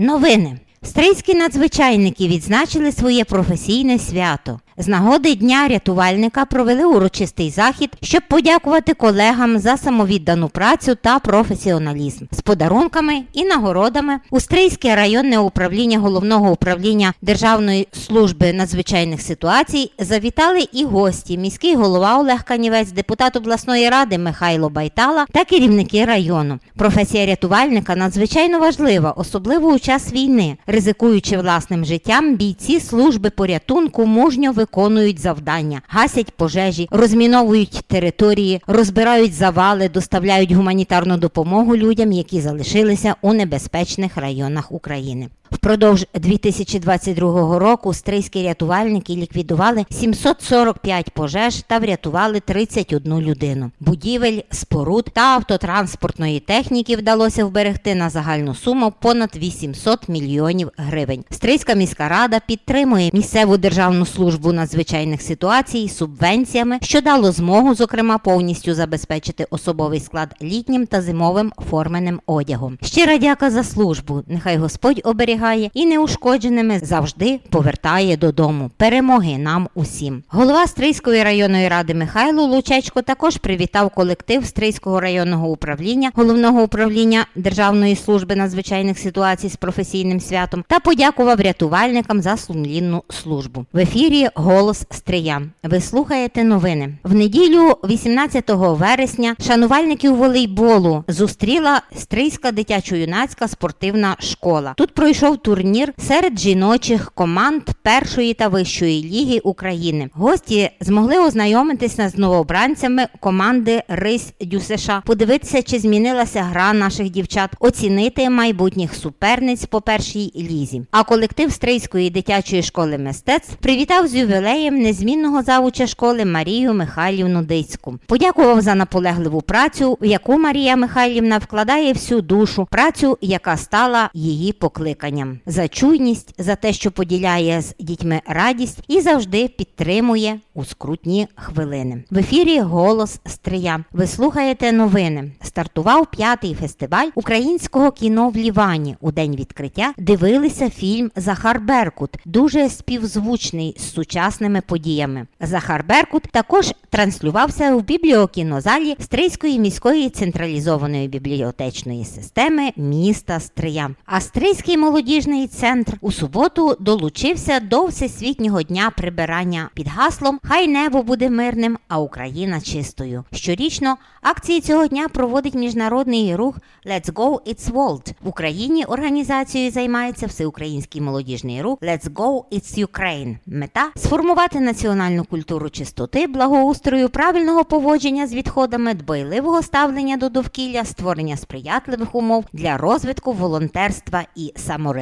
Новини. Стрийські надзвичайники відзначили своє професійне свято. З нагоди Дня рятувальника провели урочистий захід, щоб подякувати колегам за самовіддану працю та професіоналізм. З подарунками і нагородами у Стрийське районне управління головного управління Державної служби надзвичайних ситуацій завітали і гості, міський голова Олег Канівець, депутат обласної ради Михайло Байтала та керівники району. Професія рятувальника надзвичайно важлива, особливо у час війни. Ризикуючи власним життям, бійці служби порятунку мужньо виконують завдання, гасять пожежі, розміновують території, розбирають завали, доставляють гуманітарну допомогу людям, які залишилися у небезпечних районах України. Впродовж 2022 року стрийські рятувальники ліквідували 745 пожеж та врятували 31 людину. Будівель, споруд та автотранспортної техніки вдалося вберегти на загальну суму понад 800 мільйонів гривень. Стрийська міська рада підтримує місцеву державну службу надзвичайних ситуацій субвенціями, що дало змогу, зокрема, повністю забезпечити особовий склад літнім та зимовим форменим одягом. Щира дяка за службу. Нехай Господь оберігає і неушкодженими завжди повертає додому. Перемоги нам усім. Голова Стрийської районної ради Михайло Лучечко також привітав колектив Стрийського районного управління головного управління Державної служби надзвичайних ситуацій з професійним святом та подякував рятувальникам за сумлінну службу. В ефірі Голос Стрия. Ви слухаєте новини. В неділю, 18 вересня, шанувальників волейболу зустріла Стрийська дитячо-юнацька спортивна школа. Тут пройшов турнір серед жіночих команд першої та вищої ліги України. Гості змогли ознайомитися з новобранцями команди Рись Дюсеша, подивитися, чи змінилася гра наших дівчат, оцінити майбутніх суперниць по першій лізі. А колектив Стрийської дитячої школи мистецтв привітав з ювілеєм незмінного завуча школи Марію Михайлівну Дицьку. Подякував за наполегливу працю, в яку Марія Михайлівна вкладає всю душу, працю, яка стала її покликанням, за чуйність, за те, що поділяє з дітьми радість і завжди підтримує у скрутні хвилини. В ефірі Голос Стрия. Ви слухаєте новини. Стартував п'ятий фестиваль українського кіно в Лівані. У день відкриття дивилися фільм Захар Беркут, дуже співзвучний з сучасними подіями. Захар Беркут також транслювався у бібліокінозалі Стрийської міської централізованої бібліотечної системи міста Стрия. А Стрийський молодіжний центр у суботу долучився до Всесвітнього дня прибирання під гаслом Хай небо буде мирним, а Україна чистою. Щорічно акції цього дня проводить міжнародний рух Let's Go It's World. В Україні організацією займається всеукраїнський молодіжний рух Let's Go It's Ukraine. Мета сформувати національну культуру чистоти, благоустрою, правильного поводження з відходами, дбайливого ставлення до довкілля, створення сприятливих умов для розвитку волонтерства і самореалізації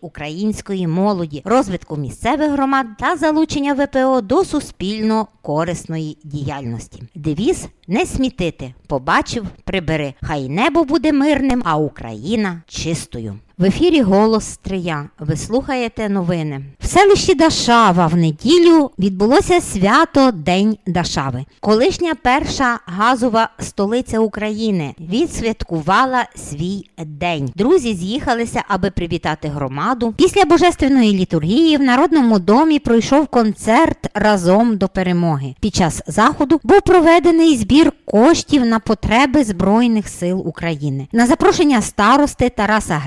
української молоді, розвитку місцевих громад та залучення ВПО до суспільно корисної діяльності. Девіз не смітити, побачив, прибери. Хай небо буде мирним, а Україна чистою. В ефірі Голос Стрия. Ви слухаєте новини. В селищі Дашава в неділю відбулося свято День Дашави. Колишня перша газова столиця України відсвяткувала свій день. Друзі з'їхалися, аби привітати громаду. Після божественної літургії в Народному домі пройшов концерт разом до перемоги. Під час заходу був проведений збір коштів на потреби Збройних сил України. На запрошення старости Тараса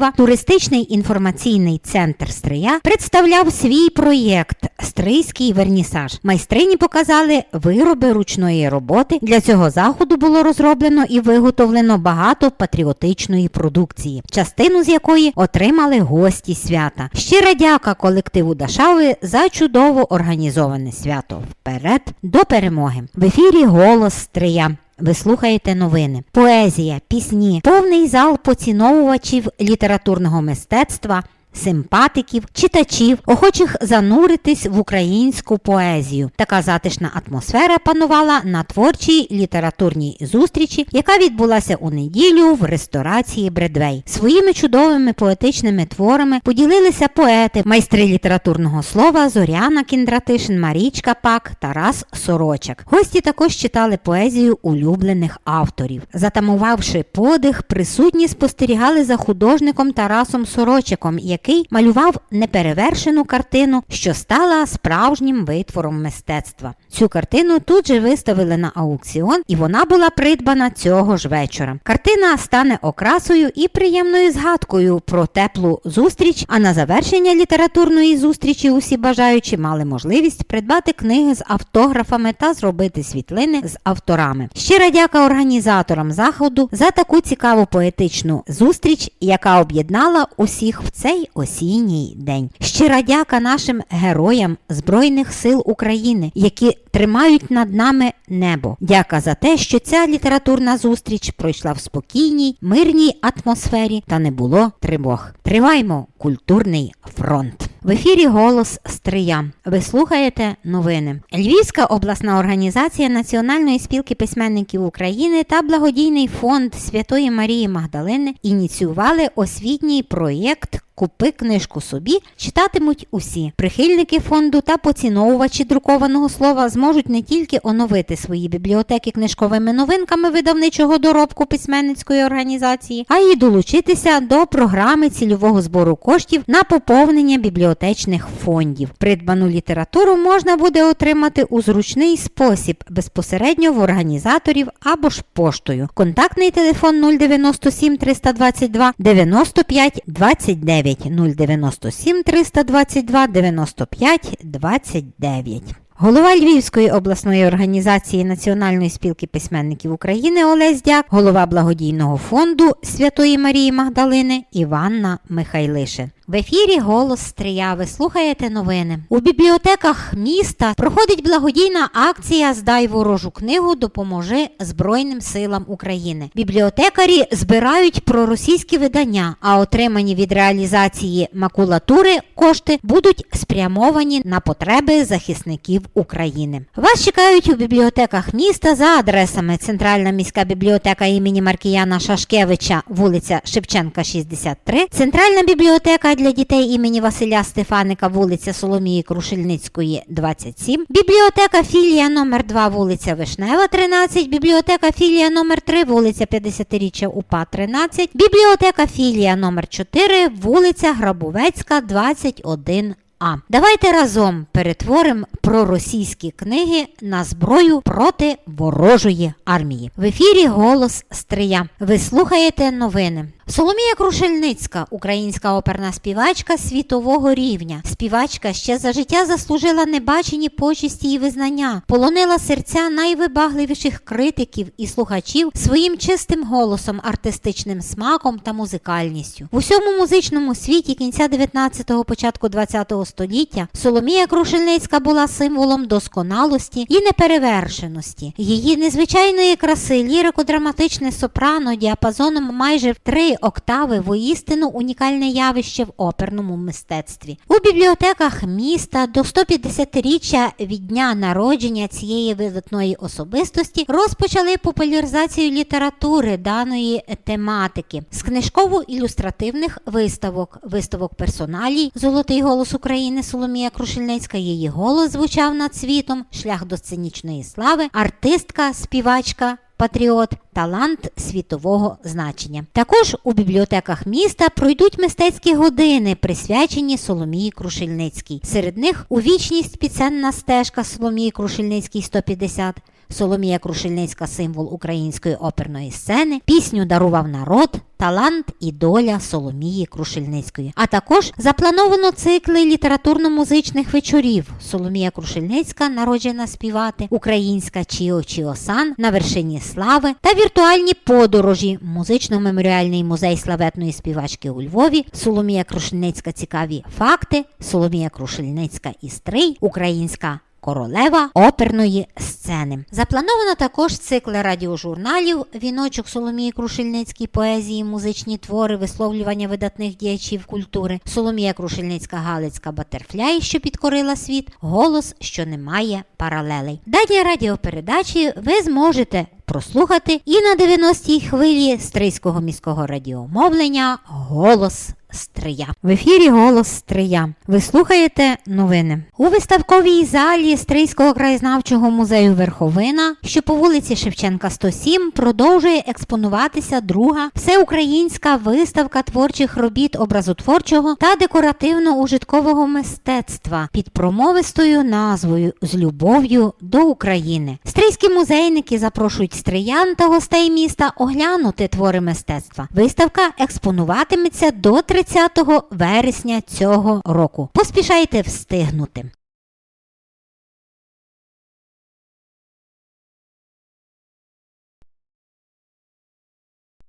Греськіва туристичний інформаційний центр Стрия представляв свій проєкт Стрийський вернісаж. Майстрині показали вироби ручної роботи. Для цього заходу було розроблено і виготовлено багато патріотичної продукції, частину з якої отримали гості свята. Щира дяка колективу Дашави за чудово організоване свято. Вперед до перемоги. В ефірі голос Стрия. Ви слухаєте новини, поезія, пісні, повний зал поціновувачів літературного мистецтва симпатиків, читачів, охочих зануритись в українську поезію. Така затишна атмосфера панувала на творчій літературній зустрічі, яка відбулася у неділю в ресторації Бредвей. Своїми чудовими поетичними творами поділилися поети, майстри літературного слова Зоряна Кіндратишин, Марічка Пак, Тарас Сорочак. Гості також читали поезію улюблених авторів. Затамувавши подих, присутні спостерігали за художником Тарасом Сорочаком, який малював неперевершену картину, що стала справжнім витвором мистецтва. Цю картину тут же виставили на аукціон, і вона була придбана цього ж вечора. Картина стане окрасою і приємною згадкою про теплу зустріч. А на завершення літературної зустрічі усі бажаючі мали можливість придбати книги з автографами та зробити світлини з авторами. Щира дяка організаторам заходу за таку цікаву поетичну зустріч, яка об'єднала усіх в цей осінній день. Щира дяка нашим героям Збройних сил України, які тримають над нами небо. Дяка за те, що ця літературна зустріч пройшла в спокійній, мирній атмосфері та не було тривог. Триваймо культурний фронт. В ефірі голос Стрия. Ви слухаєте новини. Львівська обласна організація Національної спілки письменників України та благодійний фонд Святої Марії Магдалини ініціювали освітній проєкт. Купи книжку собі читатимуть усі. Прихильники фонду та поціновувачі друкованого слова зможуть не тільки оновити свої бібліотеки книжковими новинками видавничого доробку письменницької організації, а й долучитися до програми цільового збору коштів на поповнення бібліотечних фондів. Придбану літературу можна буде отримати у зручний спосіб безпосередньо в організаторів або ж поштою. Контактний телефон 097 322 95 29 097 322 95 29. Голова Львівської обласної організації Національної спілки письменників України Олесь Дяк, голова благодійного фонду Святої Марії Магдалини Іванна Михайлишин. В ефірі голос Стрия. Ви слухаєте новини. У бібліотеках міста проходить благодійна акція Здай ворожу книгу Допоможи Збройним силам України. Бібліотекарі збирають проросійські видання, а отримані від реалізації макулатури кошти будуть спрямовані на потреби захисників України. Вас чекають у бібліотеках міста за адресами Центральна міська бібліотека імені Маркіяна Шашкевича, вулиця Шевченка, 63, Центральна бібліотека для дітей імені Василя Стефаника, вулиця Соломії Крушельницької, 27, бібліотека філія номер 2 вулиця Вишнева, 13, бібліотека філія номер 3 вулиця 50-річчя УПА, 13, бібліотека філія номер 4 вулиця Грабовецька, 21. А давайте разом перетворимо проросійські книги на зброю проти ворожої армії. В ефірі голос Стрия. Ви слухаєте новини. Соломія Крушельницька, українська оперна співачка світового рівня. Співачка ще за життя заслужила небачені почесті і визнання, полонила серця найвибагливіших критиків і слухачів своїм чистим голосом, артистичним смаком та музикальністю. В усьому музичному світі кінця 19-го, початку 20-го століття Соломія Крушельницька була символом досконалості і неперевершеності. Її незвичайної краси, лірико-драматичне сопрано діапазоном майже в три октави воістину унікальне явище в оперному мистецтві. У бібліотеках міста до 150-річчя від дня народження цієї видатної особистості розпочали популяризацію літератури даної тематики з книжково-ілюстративних виставок, виставок персоналій, Золотий голос України Соломія Крушельницька. Її голос звучав над світом, шлях до сценічної слави, артистка, співачка. Патріот, талант світового значення. Також у бібліотеках міста пройдуть мистецькі години, присвячені Соломії Крушельницькій. Серед них у вічність піценна стежка Соломії Крушельницькій 150. Соломія Крушельницька символ української оперної сцени, пісню дарував народ, талант і доля Соломії Крушельницької. А також заплановано цикли літературно-музичних вечорів. Соломія Крушельницька, народжена співати, українська Чіо Чіосан на вершині слави та віртуальні подорожі, музично-меморіальний музей славетної співачки у Львові, Соломія Крушельницька цікаві факти, Соломія Крушельницька істрий, українська королева оперної сцени. Заплановано також цикли радіожурналів Віночок Соломії Крушельницькій поезії, музичні твори, висловлювання видатних діячів культури, Соломія Крушельницька Галицька Батерфляй, що підкорила світ, голос, що не має паралелей. Дані радіопередачі ви зможете прослухати і на 90-й хвилі Стрийського міського радіомовлення Голос Стрия. В ефірі Голос Стрия. Ви слухаєте новини. У виставковій залі Стрийського краєзнавчого музею Верховина, що по вулиці Шевченка 107, продовжує експонуватися друга всеукраїнська виставка творчих робіт образотворчого та декоративно-ужиткового мистецтва під промовистою назвою з любов'ю до України. Стрийські музейники запрошують стриян та гостей міста оглянути твори мистецтва. Виставка експонуватиметься до 30 вересня цього року. Поспішайте встигнути.